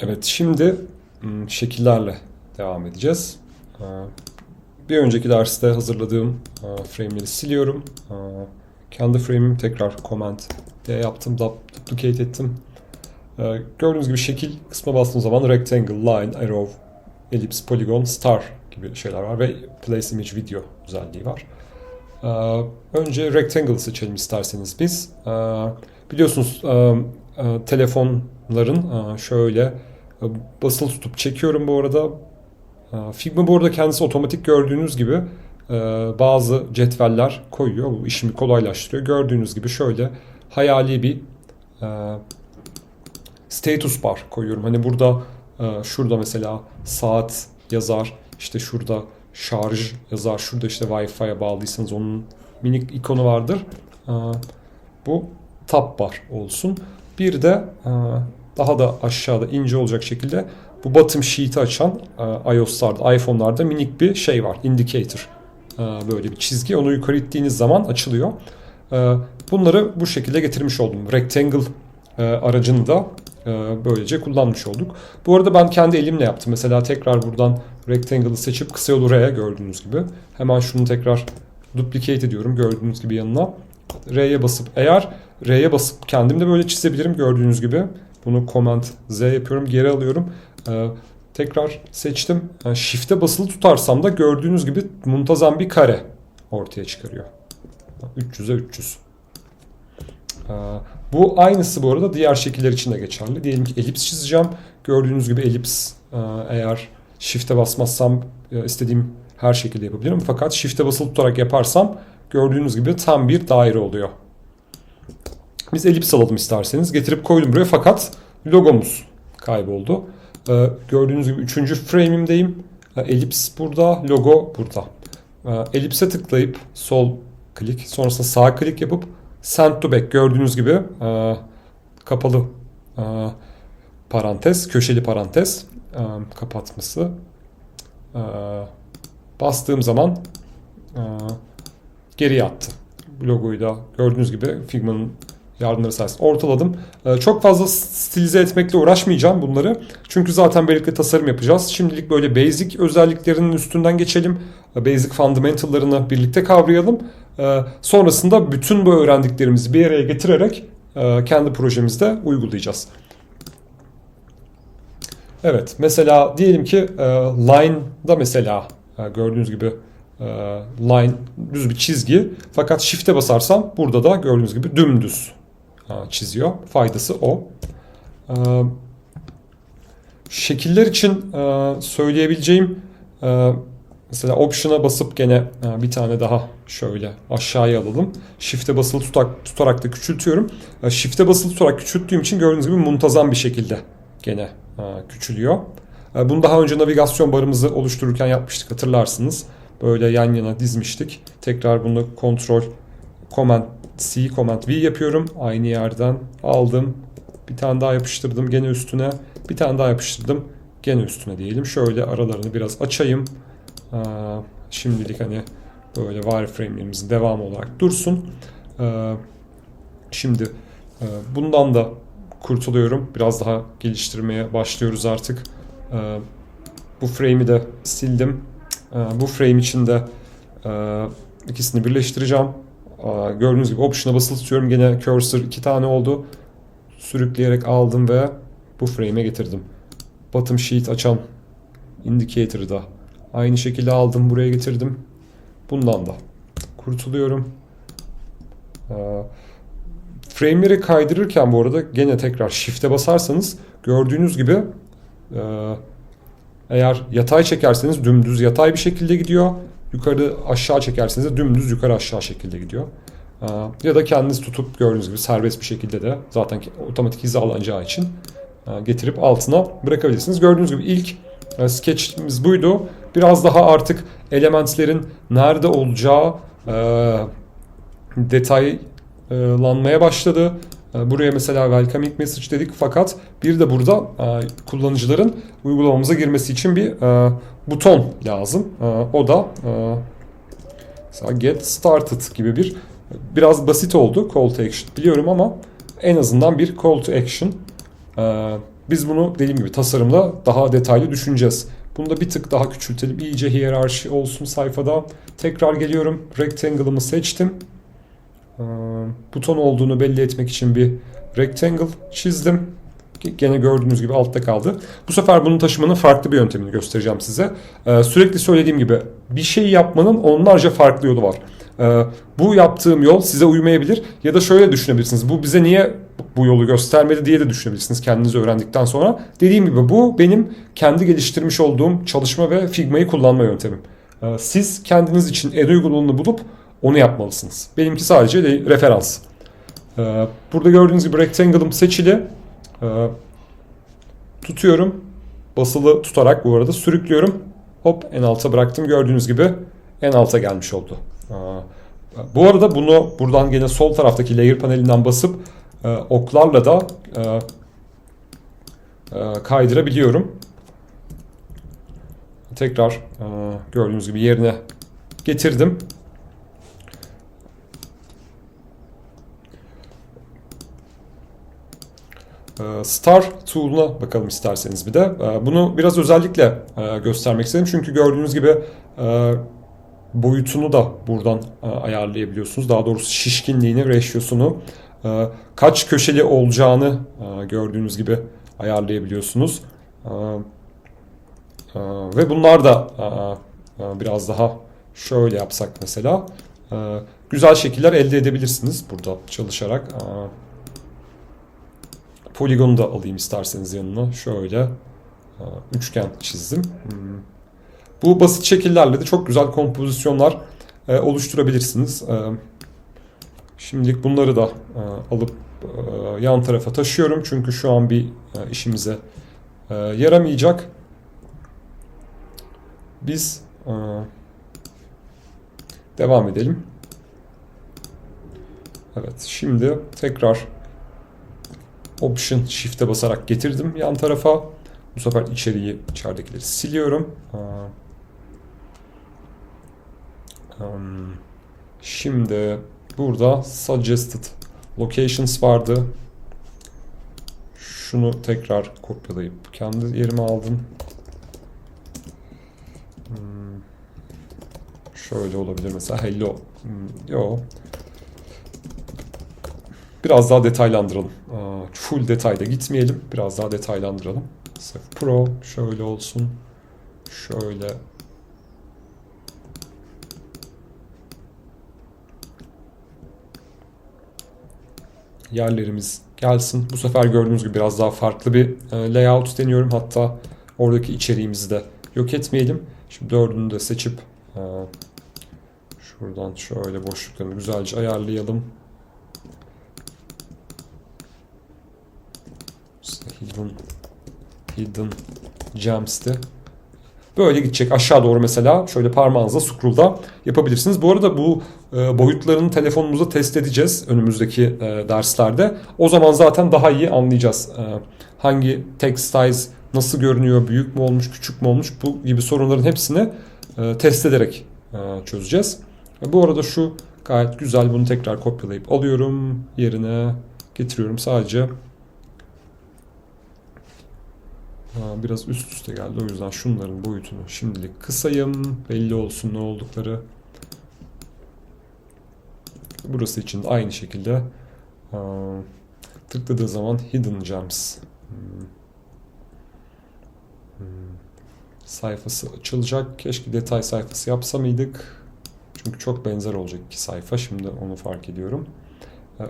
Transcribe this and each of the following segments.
Evet şimdi şekillerle devam edeceğiz. Bir önceki derste hazırladığım frame'leri siliyorum. Kendi frame'imi tekrar comment diye yaptım, duplicate ettim. Gördüğünüz gibi şekil kısmına bastığım zaman rectangle, line, arrow, ellipse, polygon, star gibi şeyler var ve place image video özelliği var. Önce rectangle seçelim isterseniz biz. Biliyorsunuz e, telefonların e, şöyle e, basılı tutup çekiyorum bu arada. E, Figma bu arada kendisi otomatik gördüğünüz gibi bazı cetveller koyuyor. Bu işimi kolaylaştırıyor. Gördüğünüz gibi şöyle hayali bir status bar koyuyorum. Hani burada şurada mesela saat yazar. işte şurada şarj yazar. Şurada işte Wi-Fi'ye bağlıysanız onun minik ikonu vardır. Bu tab bar olsun. Bir de daha da aşağıda ince olacak şekilde bu bottom sheet'i açan e, iOS'larda, iPhone'larda minik bir şey var. Indicator. E, böyle bir çizgi. Onu yukarı ittiğiniz zaman açılıyor. E, bunları bu şekilde getirmiş oldum. Rectangle aracını da böylece kullanmış olduk. Bu arada ben kendi elimle yaptım. Mesela tekrar buradan Rectangle'ı seçip kısa yolu R'ye gördüğünüz gibi. Hemen şunu tekrar duplicate ediyorum gördüğünüz gibi yanına. R'ye basıp eğer R'ye basıp kendim de böyle çizebilirim gördüğünüz gibi. Bunu Command Z yapıyorum geri alıyorum. Ee, tekrar seçtim. Yani Shift'e basılı tutarsam da gördüğünüz gibi muntazam bir kare ortaya çıkarıyor. 300'e 300. Ee, bu aynısı bu arada diğer şekiller için de geçerli. Diyelim ki elips çizeceğim. Gördüğünüz gibi elips e, eğer Shift'e basmazsam e, istediğim her şekilde yapabilirim. Fakat Shift'e basılı tutarak yaparsam gördüğünüz gibi tam bir daire oluyor. Biz elips alalım isterseniz. Getirip koydum buraya fakat logomuz kayboldu. Ee, gördüğünüz gibi üçüncü frame'imdeyim. Ee, elips burada, logo burada. Ee, ellipse tıklayıp sol klik, sonrasında sağ klik yapıp send to back gördüğünüz gibi e, kapalı e, parantez, köşeli parantez e, kapatması. E, bastığım zaman e, geriye attı. Logoyu da gördüğünüz gibi Figma'nın yardımları sayesinde ortaladım. Ee, Çok fazla stilize etmekle uğraşmayacağım bunları. Çünkü zaten birlikte tasarım yapacağız. Şimdilik böyle basic özelliklerinin üstünden geçelim. Ee, Basic fundamental'larını birlikte kavrayalım. Ee, Sonrasında bütün bu öğrendiklerimizi bir araya getirerek e, kendi projemizde uygulayacağız. Evet mesela diyelim ki e, line'da mesela e, gördüğünüz gibi line düz bir çizgi fakat shift'e basarsam burada da gördüğünüz gibi dümdüz çiziyor. Faydası o. E, şekiller için e, söyleyebileceğim e, mesela option'a basıp gene e, bir tane daha şöyle aşağıya alalım. Shift'e basılı tutarak, tutarak da küçültüyorum. Shift'e basılı tutarak küçülttüğüm için gördüğünüz gibi muntazam bir şekilde gene küçülüyor. Bunu daha önce navigasyon barımızı oluştururken yapmıştık hatırlarsınız. Böyle yan yana dizmiştik. Tekrar bunu kontrol Command C, Command V yapıyorum. Aynı yerden aldım. Bir tane daha yapıştırdım gene üstüne. Bir tane daha yapıştırdım gene üstüne diyelim. Şöyle aralarını biraz açayım. Ee, Şimdilik hani böyle wireframe'lerimizin devamı olarak dursun. Ee, Şimdi e, bundan da kurtuluyorum. Biraz daha geliştirmeye başlıyoruz artık. Ee, Bu frame'i de sildim. Ee, Bu frame için de e, ikisini birleştireceğim. Gördüğünüz gibi option'a basılı tutuyorum. Gene cursor iki tane oldu. Sürükleyerek aldım ve bu frame'e getirdim. Bottom sheet açan indicator'ı da aynı şekilde aldım buraya getirdim. Bundan da kurtuluyorum. Frame'leri kaydırırken bu arada gene tekrar shift'e basarsanız gördüğünüz gibi eğer yatay çekerseniz dümdüz yatay bir şekilde gidiyor. Yukarı aşağı çekerseniz de dümdüz yukarı aşağı şekilde gidiyor. Ee, Ya da kendiniz tutup gördüğünüz gibi serbest bir şekilde de zaten otomatik hizalanacağı için e, getirip altına bırakabilirsiniz. Gördüğünüz gibi ilk e, sketchimiz buydu. Biraz daha artık elementlerin nerede olacağı e, detaylanmaya başladı. Buraya mesela welcoming message dedik fakat bir de burada kullanıcıların uygulamamıza girmesi için bir buton lazım. E, O da e, get started gibi bir biraz basit oldu call to action biliyorum ama en azından bir call to action. E, Biz bunu dediğim gibi tasarımda daha detaylı düşüneceğiz. Bunu da bir tık daha küçültelim. İyice hiyerarşi olsun sayfada. Tekrar geliyorum. Rectangle'ımı seçtim. Ee, buton olduğunu belli etmek için bir rectangle çizdim. Gene gördüğünüz gibi altta kaldı. Bu sefer bunu taşımanın farklı bir yöntemini göstereceğim size. Ee, sürekli söylediğim gibi bir şey yapmanın onlarca farklı yolu var. Ee, bu yaptığım yol size uymayabilir ya da şöyle düşünebilirsiniz. Bu bize niye bu yolu göstermedi diye de düşünebilirsiniz kendinizi öğrendikten sonra. Dediğim gibi bu benim kendi geliştirmiş olduğum çalışma ve Figma'yı kullanma yöntemim. Ee, siz kendiniz için el uygulığını bulup onu yapmalısınız. Benimki sadece referans. Ee, burada gördüğünüz gibi rectangle'ım seçili. Ee, tutuyorum. Basılı tutarak bu arada sürüklüyorum. Hop en alta bıraktım. Gördüğünüz gibi en alta gelmiş oldu. Ee, bu arada bunu buradan gene sol taraftaki layer panelinden basıp e, oklarla da e, e, kaydırabiliyorum. Tekrar gördüğünüz gibi yerine getirdim. Star Tool'una bakalım isterseniz bir de. Bunu biraz özellikle göstermek istedim. Çünkü gördüğünüz gibi boyutunu da buradan ayarlayabiliyorsunuz. Daha doğrusu şişkinliğini, ratio'sunu, kaç köşeli olacağını gördüğünüz gibi ayarlayabiliyorsunuz. Ve bunlar da biraz daha şöyle yapsak mesela güzel şekiller elde edebilirsiniz burada çalışarak. Poligonu da alayım isterseniz yanına. Şöyle üçgen çizdim. Hmm. Bu basit şekillerle de çok güzel kompozisyonlar oluşturabilirsiniz. Şimdilik bunları da alıp yan tarafa taşıyorum. Çünkü şu an bir işimize yaramayacak. Biz devam edelim. Evet şimdi tekrar Option Shift'e basarak getirdim yan tarafa. Bu sefer içeriği, içeridekileri siliyorum. Şimdi burada Suggested Locations vardı. Şunu tekrar kopyalayıp kendi yerime aldım. Hmm. Şöyle olabilir mesela hello. Hmm, yo. Biraz daha detaylandıralım. Full detayda gitmeyelim. Biraz daha detaylandıralım. Pro şöyle olsun. Şöyle yerlerimiz gelsin. Bu sefer gördüğünüz gibi biraz daha farklı bir e, layout deniyorum. Hatta oradaki içeriğimizi de yok etmeyelim. Şimdi dördünü de seçip e, şuradan şöyle boşluklarını güzelce ayarlayalım. Hidden, hidden Gems'ti. Böyle gidecek aşağı doğru mesela şöyle parmağınızla scroll'da yapabilirsiniz. Bu arada bu e, boyutlarını telefonumuzda test edeceğiz önümüzdeki e, derslerde. O zaman zaten daha iyi anlayacağız. E, hangi text size nasıl görünüyor, büyük mü olmuş, küçük mü olmuş bu gibi sorunların hepsini e, test ederek e, çözeceğiz. E, bu arada şu gayet güzel bunu tekrar kopyalayıp alıyorum yerine getiriyorum sadece biraz üst üste geldi. O yüzden şunların boyutunu şimdilik kısayım. Belli olsun ne oldukları. Burası için de aynı şekilde tıkladığı zaman Hidden Gems hmm. Hmm. sayfası açılacak. Keşke detay sayfası yapsa mıydık? Çünkü çok benzer olacak iki sayfa. Şimdi onu fark ediyorum.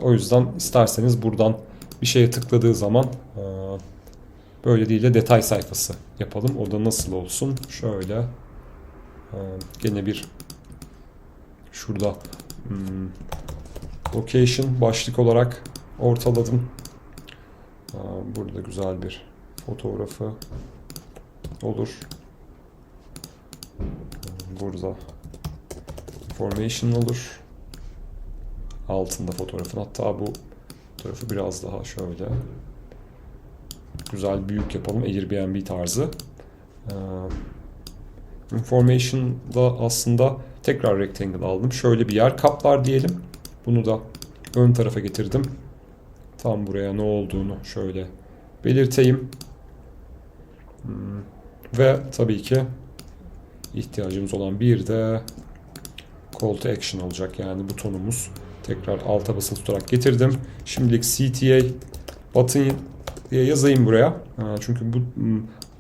O yüzden isterseniz buradan bir şeye tıkladığı zaman Böyle değil de detay sayfası yapalım. O da nasıl olsun? Şöyle e, gene bir şurada hmm, location başlık olarak ortaladım. Burada güzel bir fotoğrafı olur. Burada information olur. Altında fotoğrafın hatta bu fotoğrafı biraz daha şöyle güzel büyük yapalım. Airbnb tarzı. Ee, Information'da aslında tekrar rectangle aldım. Şöyle bir yer kaplar diyelim. Bunu da ön tarafa getirdim. Tam buraya ne olduğunu şöyle belirteyim. Hmm, Ve tabii ki ihtiyacımız olan bir de call to action olacak yani butonumuz. Tekrar alta basılı tutarak getirdim. Şimdilik CTA button diye yazayım buraya. Ha, Çünkü bu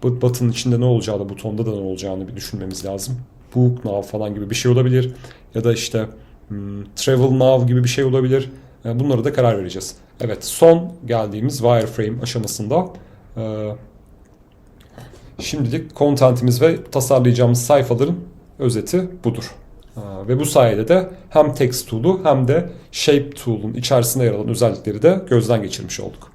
bu button'ın içinde ne olacağı da butonda da ne olacağını bir düşünmemiz lazım. Book now falan gibi bir şey olabilir. Ya da işte hmm, travel now gibi bir şey olabilir. E, Bunlara da karar vereceğiz. Evet son geldiğimiz wireframe aşamasında e, şimdilik contentimiz ve tasarlayacağımız sayfaların özeti budur. Ve bu sayede de hem text tool'u hem de shape tool'un içerisinde yer alan özellikleri de gözden geçirmiş olduk.